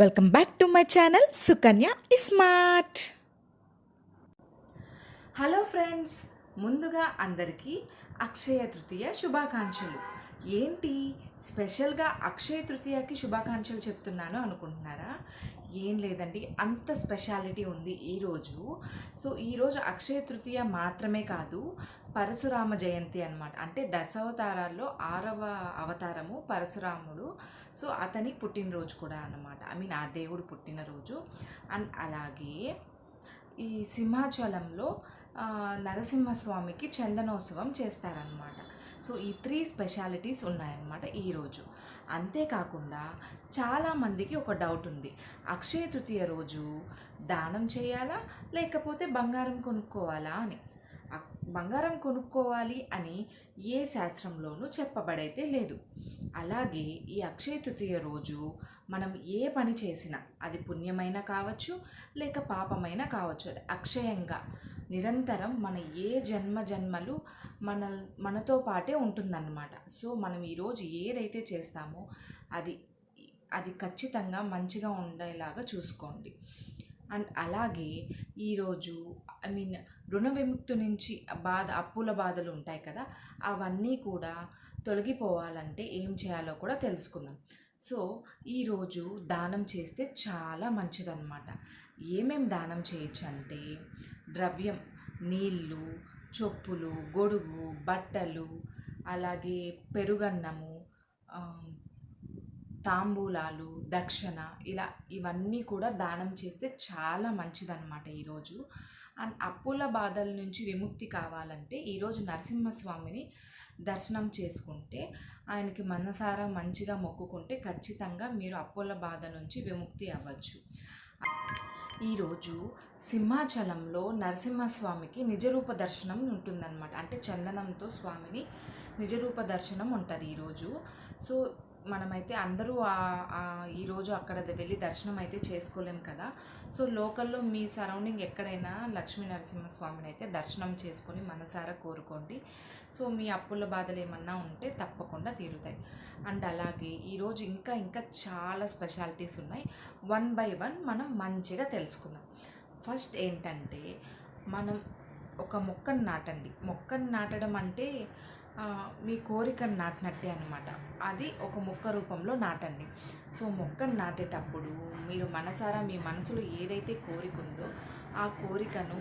Welcome back to my channel Sukanya smart. Hello friends ముందుగా అందరికీ అక్షయ తృతీయ శుభాకాంక్షలు. ఏంటి? స్పెషల్గా అక్షయ తృతీయకి శుభాకాంక్షలు చెప్తున్నాను అనుకుంటున్నారా? ఏం లేదండి. అంత స్పెషాలిటీ ఉంది ఈరోజు సో ఈరోజు అక్షయ తృతీయ మాత్రమే కాదు పరశురామ జయంతి అన్నమాట. అంటే దశావతారాల్లో ఆరవ అవతారము పరశురాముడు. సో అతని పుట్టినరోజు కూడా అనమాట ఐ మీన్ ఆ దేవుడు పుట్టినరోజు. అండ్ అలాగే ఈ సింహాచలంలో నరసింహస్వామికి చందనోత్సవం చేస్తారనమాట సో ఈ త్రీ స్పెషాలిటీస్ ఉన్నాయన్నమాట ఈరోజు అంతేకాకుండా చాలామందికి ఒక డౌట్ ఉంది. అక్షయ తృతీయ రోజు దానం చేయాలా? లేకపోతే బంగారం కొనుక్కోవాలా అని. బంగారం కొనుక్కోవాలి అని ఏ శాస్త్రంలోనూ చెప్పబడైతే లేదు. అలాగే ఈ అక్షయ తృతీయ రోజు మనం ఏ పని చేసినా అది పుణ్యమైనా కావచ్చు లేక పాపమైనా కావచ్చు అది అక్షయంగా. నిరంతరం మన ఏ జన్మ జన్మలు మన మనతో పాటే ఉంటుందన్నమాట. సో మనం ఈరోజు ఏదైతే చేస్తామో అది అది ఖచ్చితంగా మంచిగా ఉండేలాగా చూసుకోండి. అండ్ అలాగే ఈరోజు ఐ మీన్ రుణ విముక్తి నుంచి బాధ అప్పుల బాధలు ఉంటాయి కదా అవన్నీ కూడా తొలగిపోవాలంటే ఏం చేయాలో కూడా తెలుసుకుందాం. సో ఈరోజు దానం చేస్తే చాలా మంచిదన్నమాట. ఏమేమి దానం చేయొచ్చు అంటే ద్రవ్యం నీళ్ళు చొప్పులు గొడుగు బట్టలు అలాగే పెరుగన్నము తాంబూలాలు దక్షిణ ఇలా ఇవన్నీ కూడా దానం చేస్తే చాలా మంచిదన్నమాట ఈరోజు అండ్ అప్పుల బాధల నుంచి విముక్తి కావాలంటే ఈరోజు నరసింహస్వామిని దర్శనం చేసుకుంటే ఆయనకి మనసారా మంచిగా మొక్కుకుంటే ఖచ్చితంగా మీరు అప్పుల బాధ నుంచి విముక్తి అవ్వచ్చు. ఈరోజు సింహాచలంలో నరసింహస్వామికి నిజరూప దర్శనం ఉంటుందన్నమాట. అంటే చందనంతో స్వామిని నిజరూప దర్శనం ఉంటుంది ఈరోజు సో మనమైతే అందరూ ఈరోజు అక్కడ వెళ్ళి దర్శనం అయితే చేసుకోలేం కదా. సో లోకల్లో మీ సరౌండింగ్ ఎక్కడైనా లక్ష్మీ నరసింహస్వామిని అయితే దర్శనం చేసుకొని మనసారా కోరుకోండి. సో మీ అప్పుల బాధలు ఏమన్నా ఉంటే తప్పకుండా తీరుతాయి. అండ్ అలాగే ఈరోజు ఇంకా ఇంకా చాలా స్పెషాలిటీస్ ఉన్నాయి. వన్ బై వన్ మనం మంచిగా తెలుసుకుందాం. ఫస్ట్ ఏంటంటే మనం ఒక మొక్కను నాటండి. మొక్కను నాటడం అంటే మీ కోరికను నాటినట్టే అనమాట అది ఒక మొక్క రూపంలో నాటండి. సో మొక్కను నాటేటప్పుడు మీరు మనసారా మీ మనసులో ఏదైతే కోరిక ఉందో ఆ కోరికను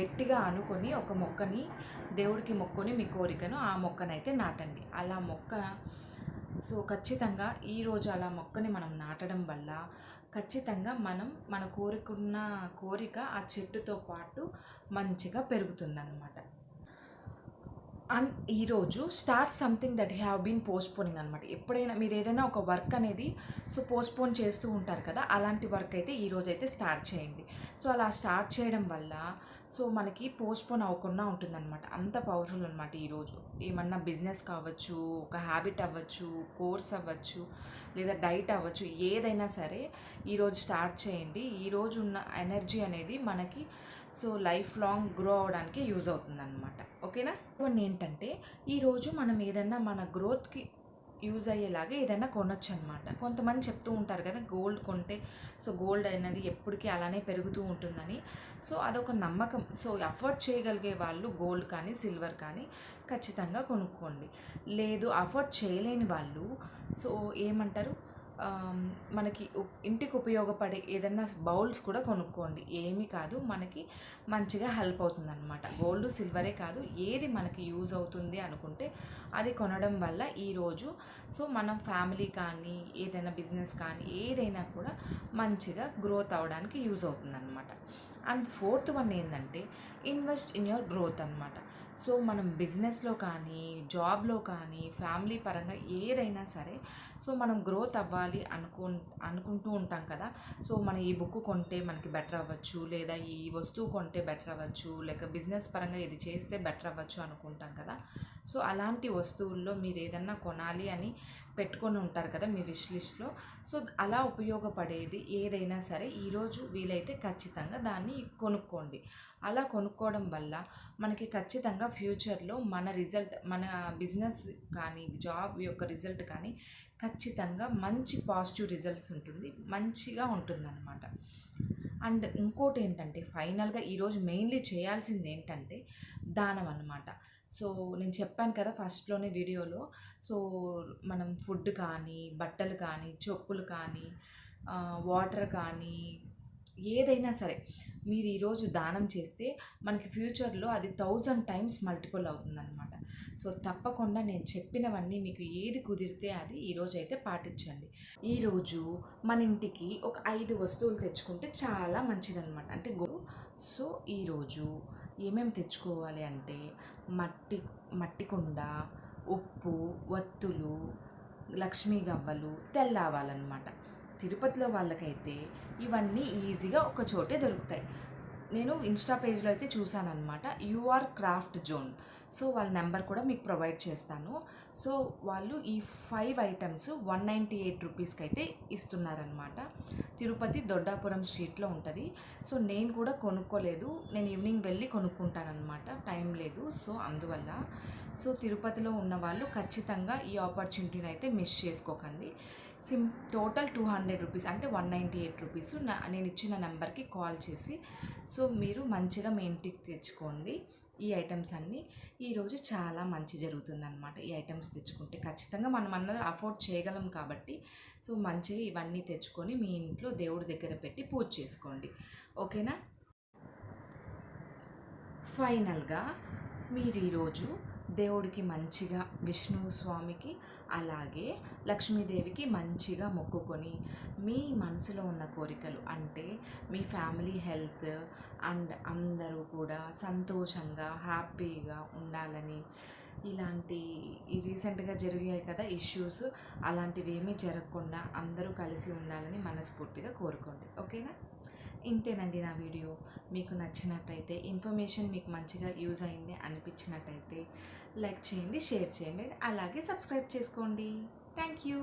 గట్టిగా అనుకొని ఒక మొక్కని దేవుడికి మొక్కుని మీ కోరికను ఆ మొక్కనైతే నాటండి. అలా మొక్క సో ఖచ్చితంగా ఈరోజు అలా మొక్కని మనం నాటడం వల్ల ఖచ్చితంగా మనం మన కోరికున్న కోరిక ఆ చెట్టుతో పాటు మంచిగా పెరుగుతుందన్నమాట. అండ్ ఈరోజు start something that have been postponing అనమాట ఎప్పుడైనా మీరు ఏదైనా ఒక వర్క్ అనేది సో పోస్ట్పోన్ చేస్తూ ఉంటారు కదా అలాంటి వర్క్ అయితే ఈరోజు అయితే స్టార్ట్ చేయండి. సో అలా స్టార్ట్ చేయడం వల్ల సో మనకి పోస్ట్పోన్ అవ్వకుండా ఉంటుందన్నమాట. అంత పవర్ఫుల్ అనమాట ఈరోజు. ఏమన్నా బిజినెస్ కావచ్చు ఒక హ్యాబిట్ అవ్వచ్చు కోర్స్ అవ్వచ్చు లేదా డైట్ అవ్వచ్చు ఏదైనా సరే ఈరోజు స్టార్ట్ చేయండి. ఈరోజు ఉన్న ఎనర్జీ అనేది మనకి సో లైఫ్ లాంగ్ గ్రో అవడానికి యూజ్ అవుతుందన్నమాట. ఓకేనా? ఇవన్నీ ఏంటంటే ఈరోజు మనం ఏదైనా మన గ్రోత్కి యూజ్ అయ్యేలాగా ఏదైనా కొనొచ్చు అనమాట కొంతమంది చెప్తూ ఉంటారు కదా గోల్డ్ కొంటే సో గోల్డ్ అనేది ఎప్పటికీ అలానే పెరుగుతూ ఉంటుందని. సో అదొక నమ్మకం. సో అఫోర్డ్ చేయగలిగే వాళ్ళు గోల్డ్ కానీ సిల్వర్ కానీ ఖచ్చితంగా కొనుక్కోండి. లేదు అఫోర్డ్ చేయలేని వాళ్ళు సో ఏమంటారు? మనకి ఇంటికి ఉపయోగపడే ఏదైనా బౌల్స్ కూడా కొనుక్కోండి. ఏమి కాదు మనకి మంచిగా హెల్ప్ అవుతుంది అనమాట గోల్డ్ సిల్వరే కాదు ఏది మనకి యూజ్ అవుతుంది అనుకుంటే అది కొనడం వల్ల ఈరోజు సో మనం ఫ్యామిలీ కానీ ఏదైనా బిజినెస్ కానీ ఏదైనా కూడా మంచిగా గ్రోత్ అవ్వడానికి యూజ్ అవుతుంది అనమాట అండ్ ఫోర్త్ వన్ ఏంటంటే ఇన్వెస్ట్ ఇన్ యువర్ గ్రోత్ అనమాట సో మనం బిజినెస్లో కానీ జాబ్లో కానీ ఫ్యామిలీ పరంగా ఏదైనా సరే సో మనం గ్రోత్ అవ్వాలి అనుకు అనుకుంటూ ఉంటాం కదా. సో మనం ఈ బుక్ కొంటే మనకి బెటర్ అవ్వచ్చు లేదా ఈ వస్తువు కొంటే బెటర్ అవ్వచ్చు లేక బిజినెస్ పరంగా ఇది చేస్తే బెటర్ అవ్వచ్చు అనుకుంటాం కదా. సో అలాంటి వస్తువుల్లో మీరు ఏదన్నా కొనాలి అని పెట్టుకొని ఉంటారు కదా మీ విష్ లిస్ట్లో. సో అలా ఉపయోగపడేది ఏదైనా సరే ఈరోజు వీలైతే ఖచ్చితంగా దాన్ని కొనుక్కోండి. అలా కొనుక్కోవడం వల్ల మనకి ఖచ్చితంగా ఫ్యూచర్లో మన రిజల్ట్ మన బిజినెస్ కానీ జాబ్ యొక్క రిజల్ట్ కానీ ఖచ్చితంగా మంచి పాజిటివ్ రిజల్ట్స్ ఉంటుంది మంచిగా ఉంటుందన్నమాట. అండ్ ఇంకోటి ఏంటంటే ఫైనల్గా ఈరోజు మెయిన్లీ చేయాల్సింది ఏంటంటే దానం అన్నమాట. సో నేను చెప్పాను కదా ఫస్ట్లోనే వీడియోలో. సో మనం ఫుడ్ కానీ బట్టలు కానీ చెప్పులు కానీ వాటర్ కానీ ఏదైనా సరే మీరు ఈరోజు దానం చేస్తే మనకి ఫ్యూచర్లో అది థౌజండ్ టైమ్స్ మల్టిపుల్ అవుతుందన్నమాట. సో తప్పకుండా నేను చెప్పినవన్నీ మీకు ఏది కుదిరితే అది ఈరోజు అయితే పాటించండి. ఈరోజు మన ఇంటికి ఒక ఐదు వస్తువులు తెచ్చుకుంటే చాలా మంచిదన్నమాట. అంటే గో సో ఈరోజు ఏమేమి తెచ్చుకోవాలి అంటే మట్టి మట్టి కుండ ఉప్పు వత్తులు లక్ష్మీ గవ్వలు తెల్లావాలన్నమాట. తిరుపతిలో వాళ్ళకైతే ఇవన్నీ ఈజీగా ఒక చోటే దొరుకుతాయి. నేను ఇన్స్టా పేజ్లో అయితే చూశాను అనమాట యూఆర్ క్రాఫ్ట్ జోన్. సో వాళ్ళ నెంబర్ కూడా మీకు ప్రొవైడ్ చేస్తాను. సో వాళ్ళు ఈ five items one ninety eight రూపీస్కి అయితే ఇస్తున్నారనమాట తిరుపతి దొడ్డాపురం స్ట్రీట్లో ఉంటుంది. సో నేను కూడా కొనుక్కోలేదు. నేను ఈవినింగ్ వెళ్ళి కొనుక్కుంటానమాట టైం లేదు. సో అందువల్ల. సో తిరుపతిలో ఉన్న వాళ్ళు ఖచ్చితంగా ఈ ఆపర్చునిటీని అయితే మిస్ చేసుకోకండి. SIM total two hundred rupees అంటే వన్ నైంటీ ఎయిట్ రూపీస్. నా నేను ఇచ్చిన నెంబర్కి కాల్ చేసి సో మీరు మంచిగా మీ ఇంటికి తెచ్చుకోండి ఈ ఐటమ్స్ అన్నీ. ఈరోజు చాలా మంచి జరుగుతుందన్నమాట ఈ ఐటమ్స్ తెచ్చుకుంటే. ఖచ్చితంగా మనం అన్నది అఫోర్డ్ చేయగలం కాబట్టి సో మంచిగా ఇవన్నీ తెచ్చుకొని మీ ఇంట్లో దేవుడి దగ్గర పెట్టి పూజ చేసుకోండి. ఓకేనా? ఫైనల్గా మీరు ఈరోజు దేవుడికి మంచిగా విష్ణు స్వామికి అలాగే లక్ష్మీదేవికి మంచిగా మొక్కుకొని మీ మనసులో ఉన్న కోరికలు అంటే మీ ఫ్యామిలీ హెల్త్ అండ్ అందరూ కూడా సంతోషంగా హ్యాపీగా ఉండాలని ఇలాంటి ఈ రీసెంట్గా జరిగాయి కదా ఇష్యూస్ అలాంటివి ఏమీ జరగకుండా అందరూ కలిసి ఉండాలని మనస్ఫూర్తిగా కోరుకోండి ఓకేనా? ఇంతేనండి నా వీడియో. మీకు నచ్చినట్టయితే ఇన్ఫర్మేషన్ మీకు మంచిగా యూజ్ అయింది అనిపించినట్టయితే లైక్ చేయండి షేర్ చేయండి అలాగే సబ్స్క్రైబ్ చేసుకోండి. Thank you.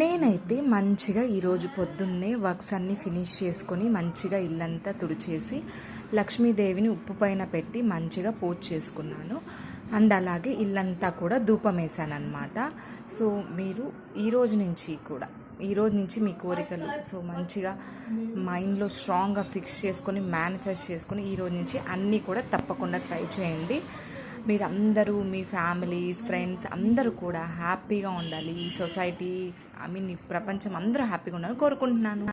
నేనైతే మంచిగా ఈరోజు పొద్దున్నే వర్క్స్ అన్నీ ఫినిష్ చేసుకొని మంచిగా ఇల్లంతా తుడిచేసి లక్ష్మీదేవిని ఉప్పు పైన పెట్టి మంచిగా పూజ చేసుకున్నాను. అండ్ అలాగే ఇల్లంతా కూడా ధూపం వేసాను అనమాట సో మీరు ఈ రోజు నుంచి కూడా ఈ రోజు నుంచి మీ కోరికలు. సో మంచిగా మైండ్లో స్ట్రాంగ్గా ఫిక్స్ చేసుకొని మేనిఫెస్ట్ చేసుకొని ఈ రోజు నుంచి అన్నీ కూడా తప్పకుండా ట్రై చేయండి. మీరు అందరూ మీ ఫ్యామిలీస్ ఫ్రెండ్స్ అందరూ కూడా హ్యాపీగా ఉండాలి. ఈ సొసైటీ ఐ మీన్ ఈ ప్రపంచం అందరూ హ్యాపీగా ఉండాలని కోరుకుంటున్నాను.